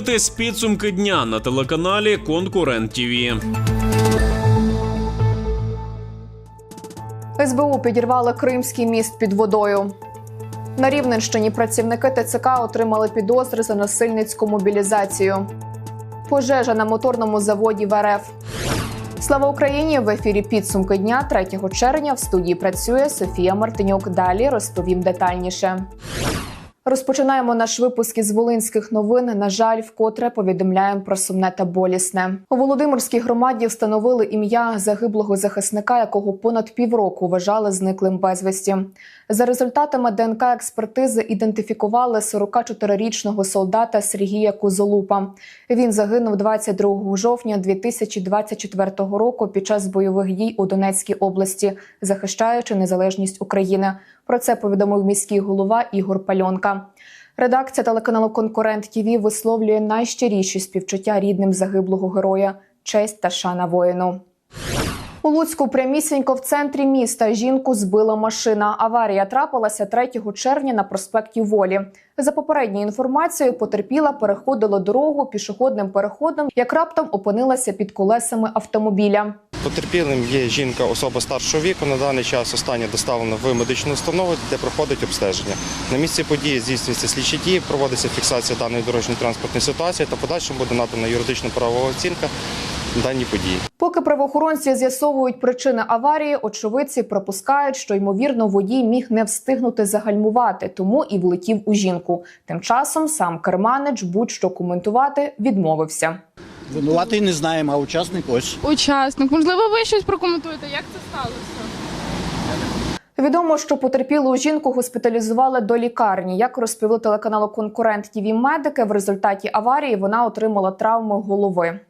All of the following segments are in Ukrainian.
Дивитесь підсумки дня на телеканалі Конкурент ТІВІ. СБУ підірвали Кримський міст під водою. На Рівненщині працівники ТЦК отримали підозри за насильницьку мобілізацію. Пожежа на моторному заводі в РФ. Слава Україні! В ефірі підсумки дня 3 червня в студії працює Софія Мартинюк. Далі розповім детальніше. Розпочинаємо наш випуск із волинських новин. На жаль, вкотре повідомляємо про сумне та болісне. У Володимирській громаді встановили ім'я загиблого захисника, якого понад півроку вважали зниклим безвісті. За результатами ДНК експертизи ідентифікували 44-річного солдата Сергія Кузолупа. Він загинув 22 жовтня 2024 року під час бойових дій у Донецькій області, захищаючи незалежність України. Про це повідомив міський голова Ігор Пальонка. Редакція телеканалу Конкурент ТІВІ висловлює найщиріші співчуття рідним загиблого героя, честь та шана воїну. У Луцьку прямісінько в центрі міста жінку збила машина. Аварія трапилася 3 червня на проспекті Волі. За попередньою інформацією, потерпіла переходила дорогу пішохідним переходом, як раптом опинилася під колесами автомобіля. Потерпілим є жінка, особа старшого віку. На даний час остання доставлена в медичну установу, де проходить обстеження. На місці події здійснюються слідчі дії, проводиться фіксація даної дорожньої транспортної ситуації та подальшому буде надана юридична правова оцінка даній події. Поки правоохоронці з'ясовують причини аварії, очевидці припускають, що ймовірно водій міг не встигнути загальмувати, тому і влетів у жінку. Тим часом сам керманич будь-що коментувати відмовився. Винуватий не знаємо, а учасник ось. учасник. Можливо, ви щось прокоментуєте, як це сталося? Відомо, що потерпілу жінку госпіталізували до лікарні. Як розповіли телеканалу Конкурент ТІВІ медики, в результаті аварії вона отримала травми голови.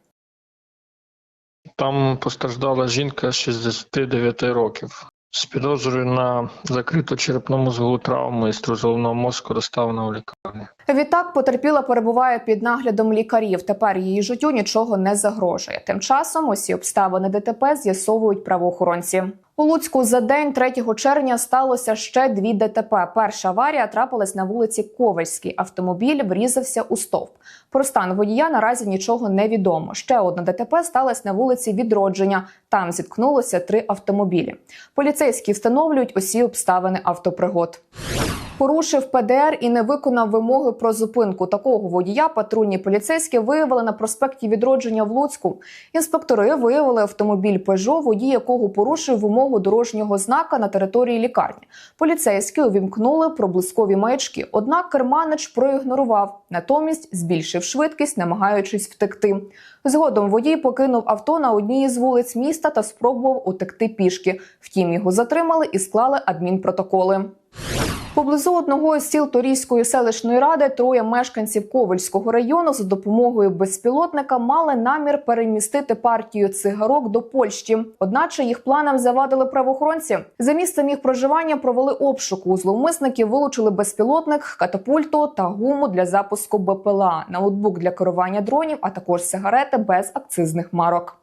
Там постраждала жінка 69 років з підозрою на закриту черепно-мозгову травму і струс головного мозку доставлена у лікарню. Відтак потерпіла перебуває під наглядом лікарів. Тепер її життю нічого не загрожує. Тим часом усі обставини ДТП з'ясовують правоохоронці. У Луцьку за день 3 червня сталося ще дві ДТП. Перша аварія трапилась на вулиці Ковальській. Автомобіль врізався у стовп. Про стан водія наразі нічого не відомо. Ще одна ДТП сталася на вулиці Відродження. Там зіткнулося три автомобілі. Поліцейські встановлюють усі обставини автопригод. Порушив ПДР і не виконав вимоги про зупинку. Такого водія патрульні поліцейські виявили на проспекті відродження в Луцьку. Інспектори виявили автомобіль Пежо, водій якого порушив вимогу дорожнього знака на території лікарні. Поліцейські увімкнули проблискові маячки. Однак керманич проігнорував, натомість збільшив швидкість, намагаючись втекти. Згодом водій покинув авто на одній із вулиць міста та спробував утекти пішки. Втім, його затримали і склали адмінпротоколи. Поблизу одного із сіл Торійської селищної ради троє мешканців Ковальського району за допомогою безпілотника мали намір перемістити партію цигарок до Польщі. Одначе їх планам завадили правоохоронці. За місцем їх проживання провели обшук. У зловмисників вилучили безпілотник, катапульту та гуму для запуску БПЛА, ноутбук для керування дронів, а також сигарети без акцизних марок.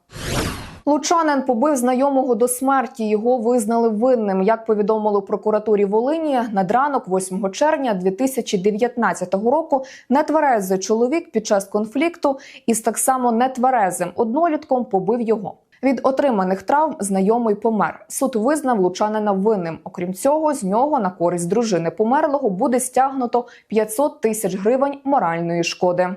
Лучанин побив знайомого до смерті. Його визнали винним. Як повідомили прокуратурі Волині, над ранок, 8 червня 2019 року, нетверезий чоловік під час конфлікту із так само нетверезим однолітком побив його. Від отриманих травм знайомий помер. Суд визнав лучанина винним. Окрім цього, з нього на користь дружини померлого буде стягнуто 500 тисяч гривень моральної шкоди.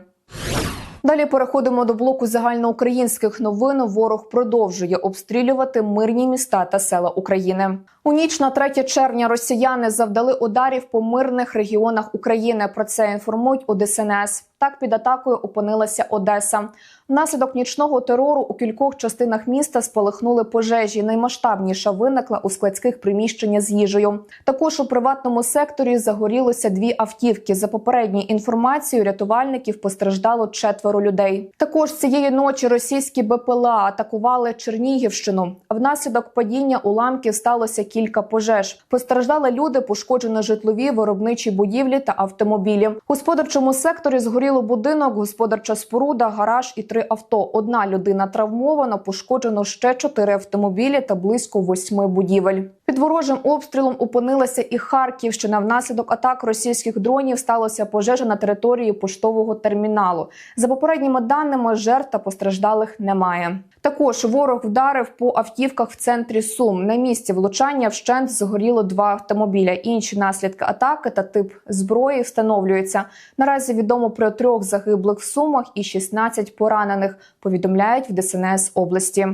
Далі переходимо до блоку загальноукраїнських новин. Ворог продовжує обстрілювати мирні міста та села України. У ніч на 3 червня росіяни завдали ударів по мирних регіонах України. Про це інформують у ДСНС. Так під атакою опинилася Одеса. Внаслідок нічного терору у кількох частинах міста спалахнули пожежі. Наймасштабніша виникла у складських приміщеннях з їжею. Також у приватному секторі загорілося дві автівки. За попередньою інформацією, рятувальників постраждало четверо людей. Також цієї ночі російські БПЛА атакували Чернігівщину. Внаслідок падіння уламків сталося кілька пожеж. Постраждали люди, пошкоджено житлові, виробничі будівлі та автомобілі. У господарчому секторі згоріло будинок, господарча споруда, гараж і три авто. Одна людина травмована, пошкоджено ще чотири автомобілі та близько восьми будівель. Під ворожим обстрілом опинилася і Харківщина. Внаслідок атак російських дронів сталося пожежа на території поштового терміналу. За попередніми даними, жертв та постраждалих немає. Також ворог вдарив по автівках в центрі Сум. На місці влучання вщент згоріло два автомобіля. Інші наслідки атаки та тип зброї встановлюються. Наразі відомо про трьох загиблих в сумах і 16 поранених. Повідомляють в ДСНС області.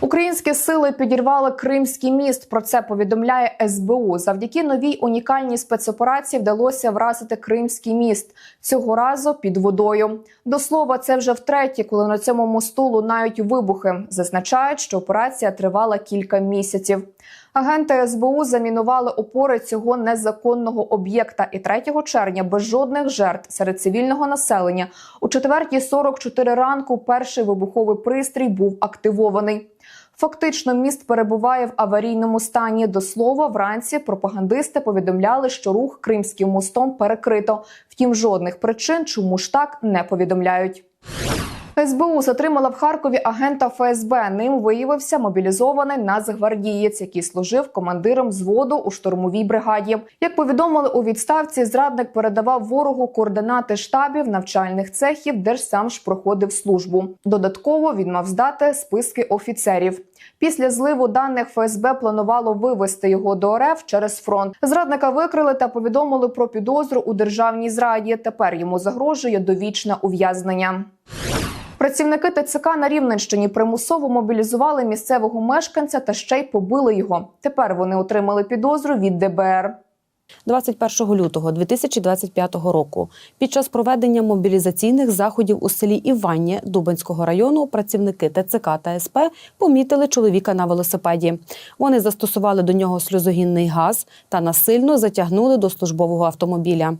Українські сили підірвали Кримський міст. Про це повідомляє СБУ. Завдяки новій унікальній спецоперації вдалося вразити Кримський міст цього разу під водою. До слова, це вже втретє, коли на цьому мосту лунають вибухи. Зазначають, що операція тривала кілька місяців. Агенти СБУ замінували опори цього незаконного об'єкта. І 3 червня без жодних жертв серед цивільного населення у 4.44 ранку перший вибуховий пристрій був активований. Фактично, міст перебуває в аварійному стані. До слова, вранці пропагандисти повідомляли, що рух Кримським мостом перекрито. Втім, жодних причин, чому ж так не повідомляють. СБУ затримала в Харкові агента ФСБ. Ним виявився мобілізований нацгвардієць, який служив командиром взводу у штурмовій бригаді. Як повідомили у відставці, зрадник передавав ворогу координати штабів навчальних цехів, де ж сам ж проходив службу. Додатково він мав здати списки офіцерів. Після зливу даних ФСБ планувало вивести його до РФ через фронт. Зрадника викрили та повідомили про підозру у державній зраді. Тепер йому загрожує довічне ув'язнення. Працівники ТЦК на Рівненщині примусово мобілізували місцевого мешканця та ще й побили його. Тепер вони отримали підозру від ДБР. 21 лютого 2025 року під час проведення мобілізаційних заходів у селі Іванні Дубенського району працівники ТЦК та СП помітили чоловіка на велосипеді. Вони застосували до нього сльозогінний газ та насильно затягнули до службового автомобіля.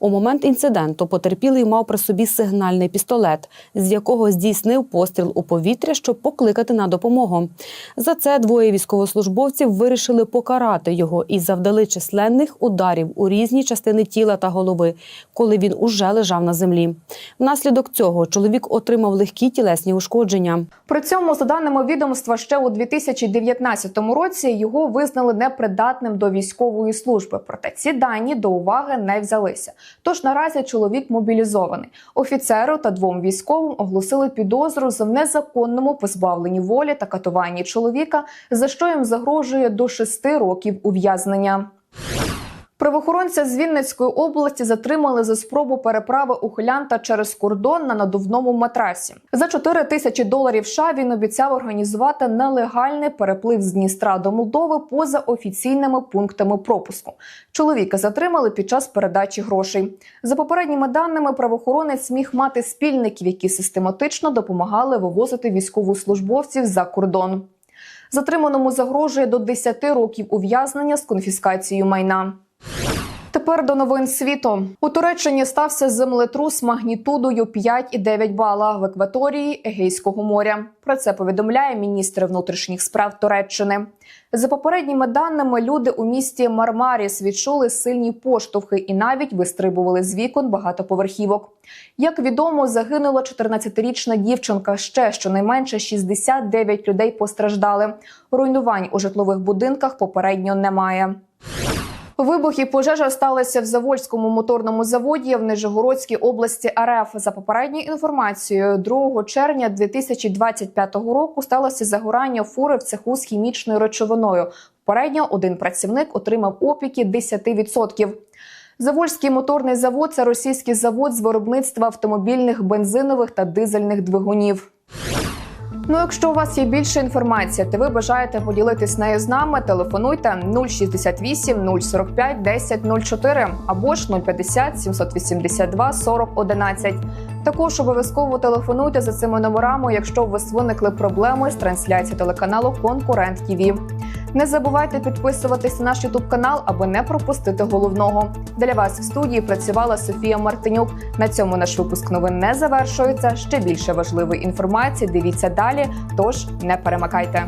У момент інциденту потерпілий мав при собі сигнальний пістолет, з якого здійснив постріл у повітря, щоб покликати на допомогу. За це двоє військовослужбовців вирішили покарати його і завдали численних ударів у різні частини тіла та голови, коли він уже лежав на землі. Внаслідок цього чоловік отримав легкі тілесні ушкодження. При цьому, за даними відомства, ще у 2019 році його визнали непридатним до військової служби. Проте ці дані до уваги не взялися. Тож наразі чоловік мобілізований. Офіцеру та двом військовим оголосили підозру за незаконному позбавленні волі та катуванні чоловіка, за що їм загрожує до шести років ув'язнення. Правоохоронця з Вінницької області затримали за спробу переправи ухилянта через кордон на надувному матрасі. За 4 тисячі доларів США він обіцяв організувати нелегальний переплив з Дністра до Молдови поза офіційними пунктами пропуску. Чоловіка затримали під час передачі грошей. За попередніми даними, правоохоронець міг мати спільників, які систематично допомагали вивозити військовослужбовців за кордон. Затриманому загрожує до 10 років ув'язнення з конфіскацією майна. Тепер до новин світу у Туреччині стався землетрус магнітудою 5,9 бала в екваторії Егейського моря. Про це повідомляє міністр внутрішніх справ Туреччини. За попередніми даними, люди у місті Мармаріс відчули сильні поштовхи і навіть вистрибували з вікон багатоповерхівок. Як відомо, загинула 14-річна дівчинка. Ще щонайменше 69 людей постраждали. Руйнувань у житлових будинках попередньо немає. Вибух і пожежа сталися в Завольському моторному заводі в Нижегородській області РФ. За попередньою інформацією, 2 червня 2025 року сталося загорання фури в цеху з хімічною речовиною. Попередньо один працівник отримав опіки 10%. Завольський моторний завод це російський завод з виробництва автомобільних бензинових та дизельних двигунів. Ну, якщо у вас є більше інформації, та ви бажаєте поділитись нею з нами, телефонуйте 068 045 10 04 або ж 050 782 40 11. Також обов'язково телефонуйте за цими номерами, якщо у вас виникли проблеми з трансляцією телеканалу Конкурент ТІВІ. Не забувайте підписуватись на наш Ютуб канал, аби не пропустити головного. Для вас в студії працювала Софія Мартинюк. На цьому наш випуск новин не завершується. Ще більше важливої інформації. Дивіться далі. Тож не перемикайте.